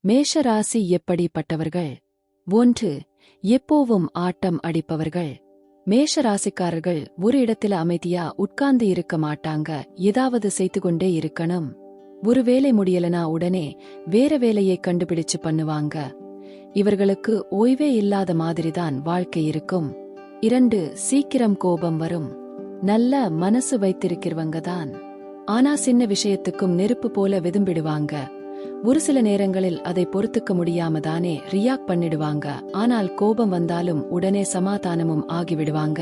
மேஷ ராசி எப்படிப்பட்டவர்கள்? ஒன்று எப்போவும் ஆட்டம் அடிப்பவர்கள். மேஷ ராசிக்காரர்கள் ஒரு இடத்துல அமைதியா உட்கார்ந்து இருக்க மாட்டாங்க. ஏதாவது செய்து கொண்டே இருக்கணும். ஒரு வேலை முடியலனா உடனே வேற வேலையை கண்டுபிடிச்சு பண்ணுவாங்க. இவர்களுக்கு ஓய்வே இல்லாத மாதிரிதான் வாழ்க்கை இருக்கும். இரண்டு சீக்கிரம் கோபம் வரும். நல்ல மனசு வைத்திருக்கிறவங்க தான் ஆனா சின்ன விஷயத்துக்கும் நெருப்பு போல வெதும்பிடுவாங்க. ஒரு சில நேரங்களில் அதை பொறுத்துக்க முடியாம தானே ரியாக்ட் பண்ணிடுவாங்க. ஆனால் கோபம் வந்தாலும் உடனே சமாதானமும் ஆகிவிடுவாங்க.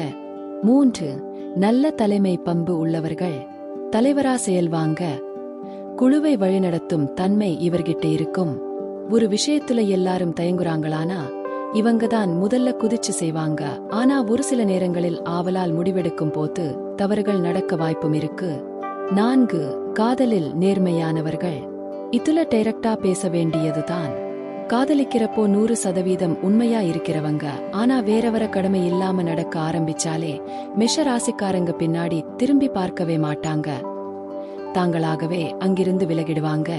மூன்று நல்ல தலைமை பண்பு உள்ளவர்கள். தலைவரா செயல்வாங்க. குழுவை வழிநடத்தும் தன்மை இவர்கிட்ட இருக்கும். ஒரு விஷயத்துல எல்லாரும் தயங்குறாங்களானா இவங்க தான் முதல்ல குதிச்சு செய்வாங்க. ஆனா ஒரு சில நேரங்களில் ஆவலால் முடிவெடுக்கும் போது தவறுகள் நடக்க வாய்ப்பும் இருக்கு. நான்கு காதலில் நேர்மையானவர்கள். இதுல டைரக்டா பேச வேண்டியதுதான். காதலிக்கிறப்போ நூறு சதவீதம் உண்மையா இருக்கிறவங்க ஆனா வேறவர கடமை இல்லாம நடக்க ஆரம்பிச்சாலே மிஷ ராசிக்காரங்க பின்னாடி திரும்பி பார்க்கவே மாட்டாங்க. தாங்களாகவே அங்கிருந்து விலகிடுவாங்க.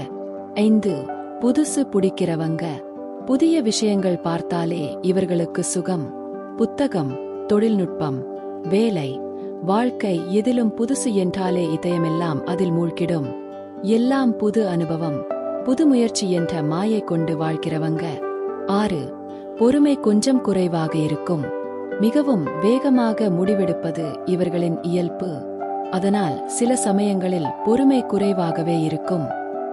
ஐந்து புதுசு புடிக்கிறவங்க. புதிய விஷயங்கள் பார்த்தாலே இவர்களுக்கு சுகம் புத்தகம் தொழில்நுட்பம் வேலை வாழ்க்கை எதிலும் புதுசு என்றாலே இதயமெல்லாம் அதில் மூழ்கிடும். எல்லாம் புது அனுபவம். புது முயற்சி என்ற மாயை கொண்டு வாழ்கிறவங்க. ஆறு பொறுமை கொஞ்சம் குறைவாக இருக்கும். மிகவும் வேகமாக முடிவெடுப்பது இவர்களின் இயல்பு. அதனால் சில சமயங்களில் பொறுமை குறைவாகவே இருக்கும்.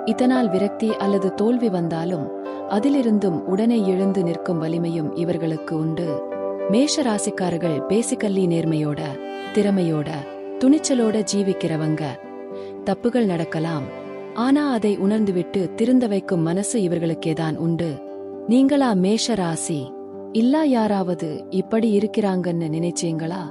இதனால் விரக்தி அல்லது தோல்வி வந்தாலும் அதிலிருந்தும் உடனே எழுந்து நிற்கும் வலிமையும் இவர்களுக்கு உண்டு. மேஷ ராசிக்காரர்கள் பேசிக்கல்லி நேர்மையோட திறமையோட துணிச்சலோட ஜீவிக்கிறவங்க. தப்புகள் நடக்கலாம். ஆனா அதை உணர்ந்துவிட்டு திருந்த வைக்கும் மனசு இவர்களுக்கேதான் உண்டு. நீங்களா மேஷ ராசி இல்லா யாராவது இப்படி இருக்கிறாங்கன்னு நினைச்சீங்களா?